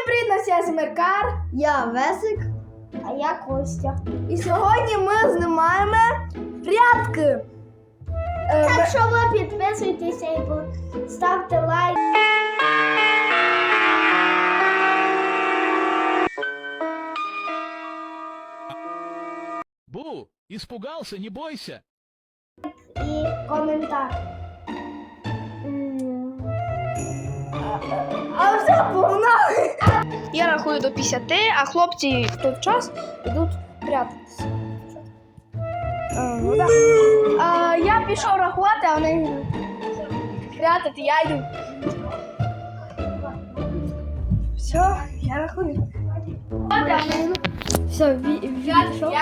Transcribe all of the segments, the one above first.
Всім привіт, нас я Змеркар, Я Весик. а я Костя. І сьогодні ми знімаємо прятки. Е, Так що ви підписуйтеся і ставте лайк. Бу, испугался, не бойся. і коментар. А все погнали! Я рахую до 50, а хлопці в той час йдуть прятатися. Е, ну, да. А, я пішов рахувати, а вони прятати, я йду. Все, я рахую. Все, він, він пішов.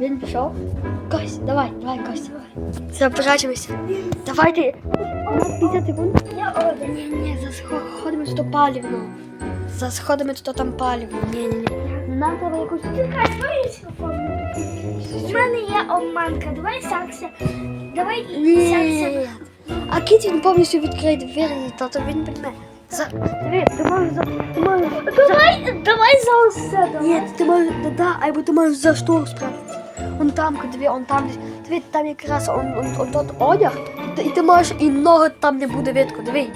Він пішов. Кость, давай, давай, Кость, давай. Все. Давайте. У нас 50 секунд. Ні, ні, заходимо до палівно. Заходимо туди там палівно. Ні, ні, ні. Нам треба якусь. У мене є обманка. Давай сакся. Давай Ні. сакся. А кіт він повністю відкриє двері, то, то він прийме. За... Диви, ти можеш за... Ти можеш... Давай, давай за усе. Ні, ти можеш... Да, да, або ти можеш за штору спрятатися. Он там, диви, он там десь. Диви, там якраз он, он, он тот одяг. І ти можеш і ноги там не буде видко, диви.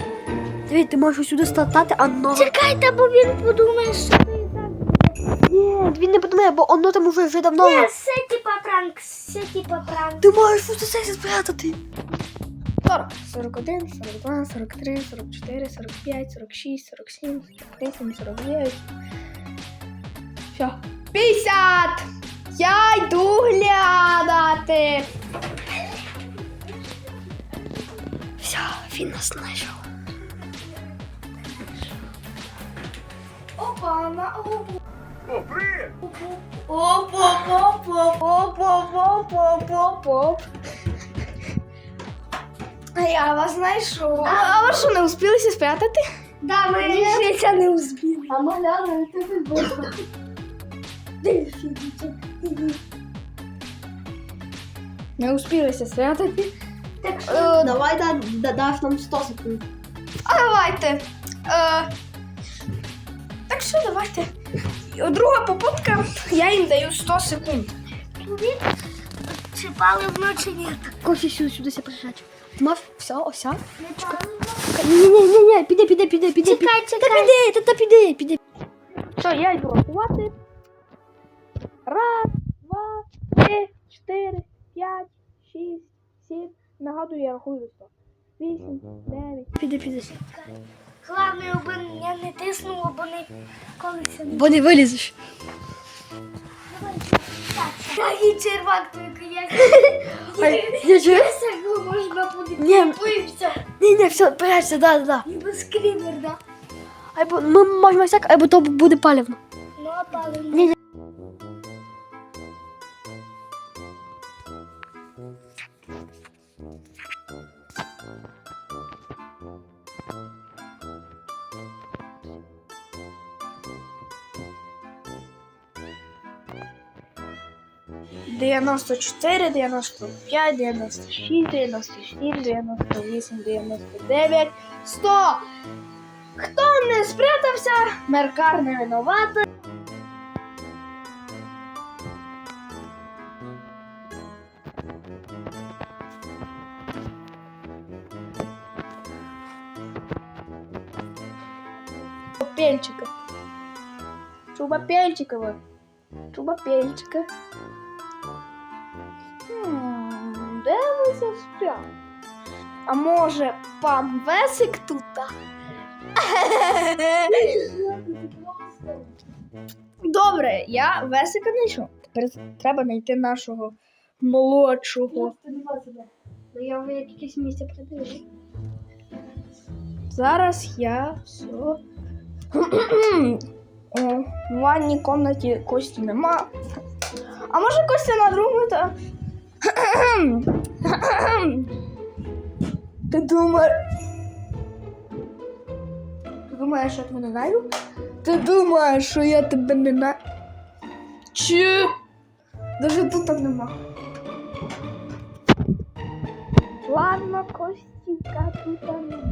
Диви, ти можеш сюди стати, а ноги... Чекайте, бо він подумає, що ти так. Ні, він не подумає, бо воно там уже вже давно. Ні, все типа пранк, все типа пранк. Ти можеш фотосесію спрятати. 40, 41, 42, 43, 44, 45, 46, 47, 48, 49. Все. 50! Я йду глядати. Все, він нас знайшов. Опа, на опу. Оп, оп, оп, оп, оп, оп, оп, оп, оп. А я вас знайшов. А, а ви що, не успілися спрятати? Да, ми Рішиться не успіли. А ми глянули, ти тут бочка. Не успілися спрятати. Так що Е, Давай да, да, даш нам 100 секунд. А давайте. Е, так що давайте. Друга попутка, я їм даю 100 секунд. чи пали вночі ні? Кофе сюди, сюди ся прижать. Мав все, ося? Ні, ні, ні, ні, піди, піди, піди, піди. Чекай, Та чекай. піди, та, та піди, піди. Все, я йду рахувати. Раз, два, три, чотири, п'ять, шість, сім. Нагадую, я рахую до 100. Вісім, дев'ять. Піди, піди. Главное, аби я не тиснула, бо не колися Бо не вилізеш. Так, і червак тільки я. Я чую? Можна буде. Ні. Ні, ні, все, прячься, да, да, да. Ніби скрімер, да? Або ми можемо всяк, або то буде паливно. Ну, а пали. Ні, ні. 94, 95, 96, 97, 98, 99, 100. Хто не спрятався, меркар не винуватий. Пенчиков. Чубопельчикова. Чубопельчика. Ви? А може пан Весик тут? Добре, я Весика знайшов. Тепер треба знайти нашого молодшого. Ну я вже якесь місце придивився. Зараз я все. О, в ванній комнаті Кості нема. А може Костя на другому та. Ти думаєш. Ти думаєш, що я тебе не знаю? Ти думаєш, що я тебе не знаю? Чи? Даже тут так нема. Ладно, Костіка тут нема.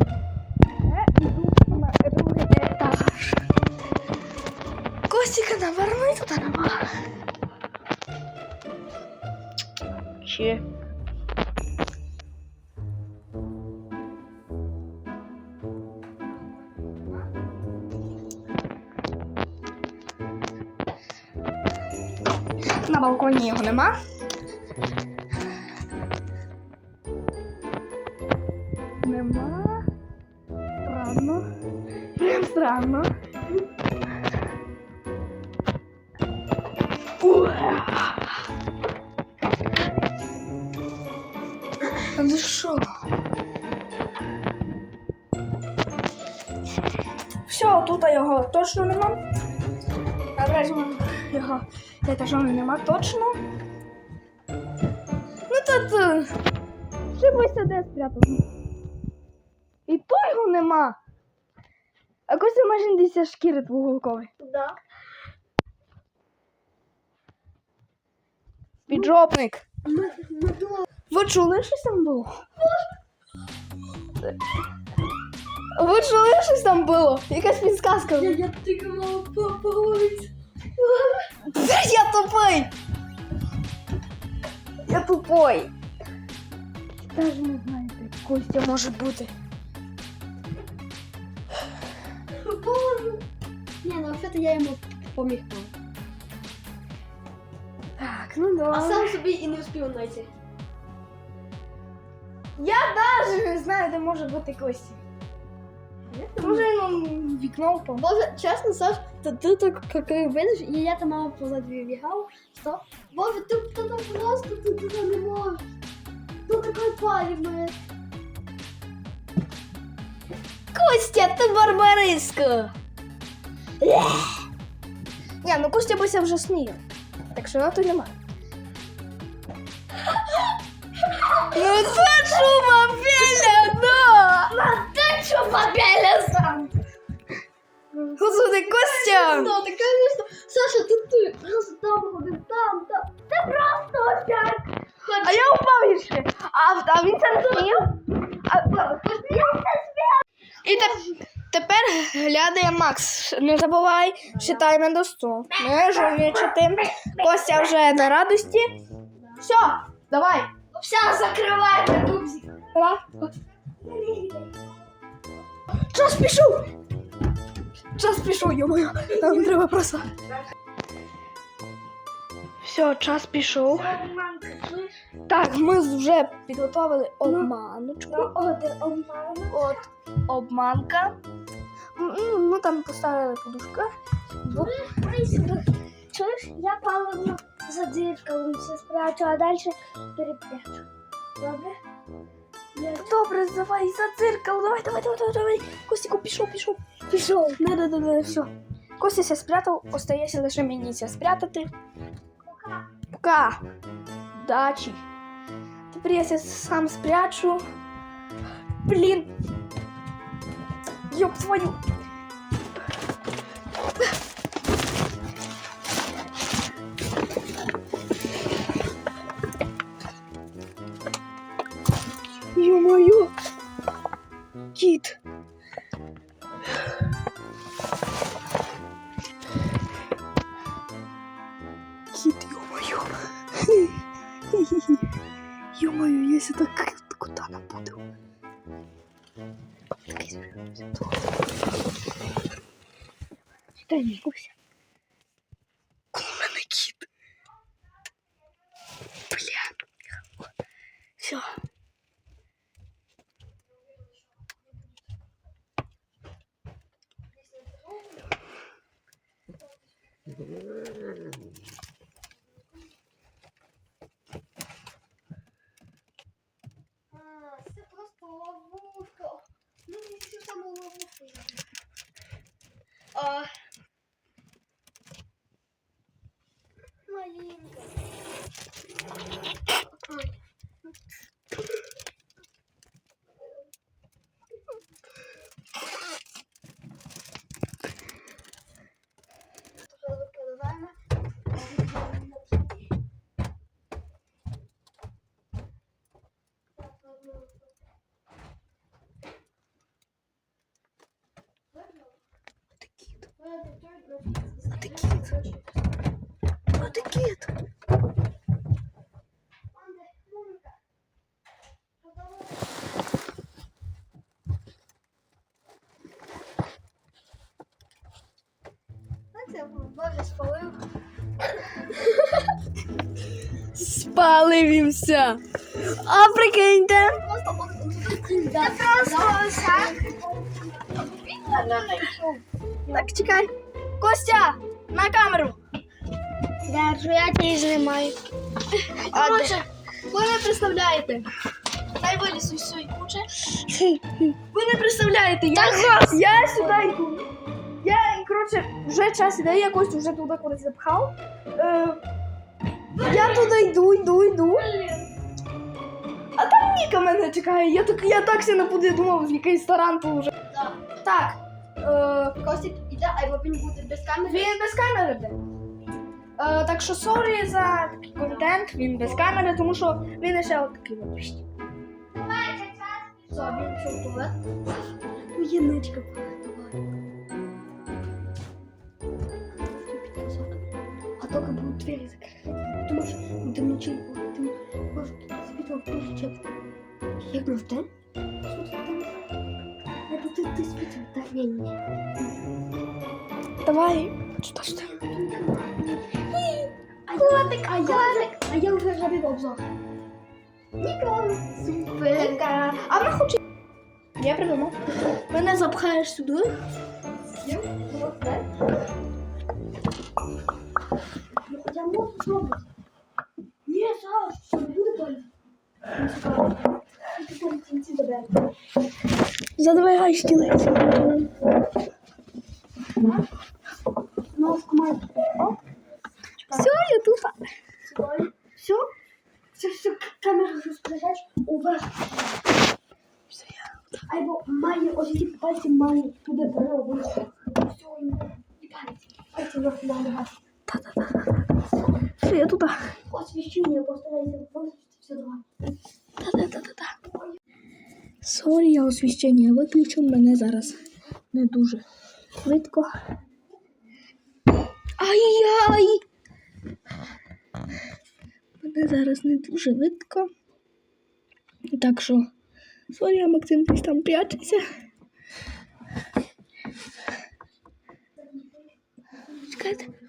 Я іду на другий етаж. Костіка, наверно, і тут нема. Чи? На балконі його нема. Нема. Странно. Прям странно. Ну що? Все, тут його точно нема. А його етажом нема точно. Ну тут шибися де спрятав. І то його нема. А Костя майже десь шкіри двуголкові. Да. Піджопник. Ви чули, щось там було? Ви чули, щось там було? Якась підсказка. я, я тикала по, по вулиці. Я тупий! Я тупой. Даже не знаєте, Костя може бути. Боже. Не, ну вообще-то я йому поміг. Так, ну А сам собі і не встиг знайти. Я навіть не знаю, де може бути Костя. Може, ну, вікно впав. Боже, честно, Саш, ты, ты так как и видишь, и я там мама позадвигал, что? Боже, ты туда просто ты туда не можешь. Тут такой палевный. Костя, ти барбариська! Ні, ну Костя бося вже сміє. Так що його тут немає. Ну це чумапеля, да! Ти що побіля сам? Господи, Костя! Что Саша, ты ты просто там, ходив, там, там. Це просто ось так. А я упав ще. А, а він це не смів? А, і те- тепер глядає Макс. Не забувай, читаємо до 100. Не жульничати. Костя вже на радості. Все, давай. Все, закривай дубзик. Раз. Час пішов! Час пішов, йомою. Нам треба просто. Все, час пішов. Так, ми вже підготовили обманочку. Ну, один обман. От обманка. Ну, ну там поставили подушка. Ой. Чуєш, я паливно за дзеркалом все спрячу, а далі перепрячу. Добре? Я Добре, давай за дзеркало. Давай, давай, давай, давай, давай. Костіку, пішов, пішов. Пішов. Не, не, не, не, все. Костя ся спрятав, остається лише мені ся спрятати. пока. Пока. Дачі. Тепер я ся сам спрячу. Блін. Ёб твою. Ё-моё! Кит! Кит, Если так куда нам буду? Та ні, Куся. Коло мене кіт. Бля. Все. Це А кіт. Ти кіт. Це Боже спалив. Спалився. А прикиньте. Так, чекай. Костя, на камеру. Держу, я тебе знімаю. Коротше, ви не представляєте. Дай вилізу з цієї кучі. Ви не представляєте, я, я сюди йду. Я, коротше, вже час іде, я Костю вже туди кудись запхав. Е, я туди йду, йду, йду. А там Ніка мене чекає. Я так, я так сильно буде думав, в який старан тут вже. Так. Е, Ростік іде, а його він буде без камери. Він без камери де. Е, так що сорі за такий контент, він без камери, тому що він лише отакий вибачте. Все, він пішов в туалет. Воєничка А тільки будуть двері закрити. Тому що буде вночі, ти можеш запитувати, як на вдень. 15 тысяч вдохновений. Давай, что что? А котик, а котик. А я уже а робив обзор. Ніколи. Супер. А вона хоче. Я придумав. Меня запхаєш сюда? Я? Я можу зробити. Ні, Саш, що буде болі? Ти потім кінці забереш. Задвигай стілець. Все, я тут. Все? Все, все, камеру розпоряджаєш увесь. Все, я. Або має ось ці пальці має туди дорогу. Все, і пальці. Пальці на туди лягати. Все, я тут. Освіщення постарайся виключити все давай. Та-та-та-та. Сорі, я освіщення виключу. Мене зараз не дуже швидко. Ай-яй! Мене зараз не дуже видко. Так що, сорі, а Максим десь там прячеться. Чекайте.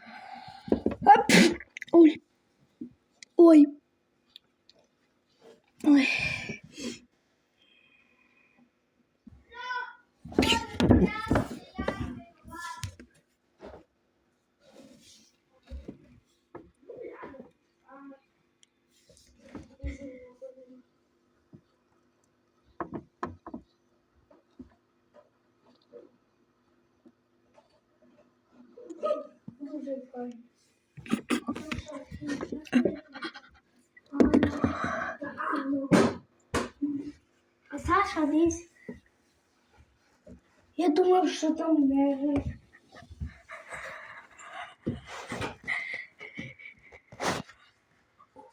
А Саша десь. Я думав, що там не.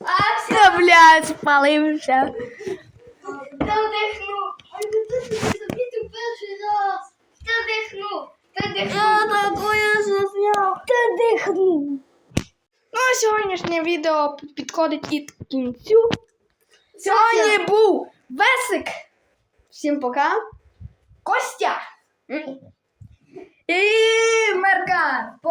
А все, блядь, спалився. Хто дихнув? Ти тут не замітив перший раз. Хто дихнув? Хто дихнув? такое засняв. Хто дихнув? Ну, а сьогоднішнє відео підходить і к кінцю. Сьогодні був Весик. Всім пока. Костя. І Меркан. По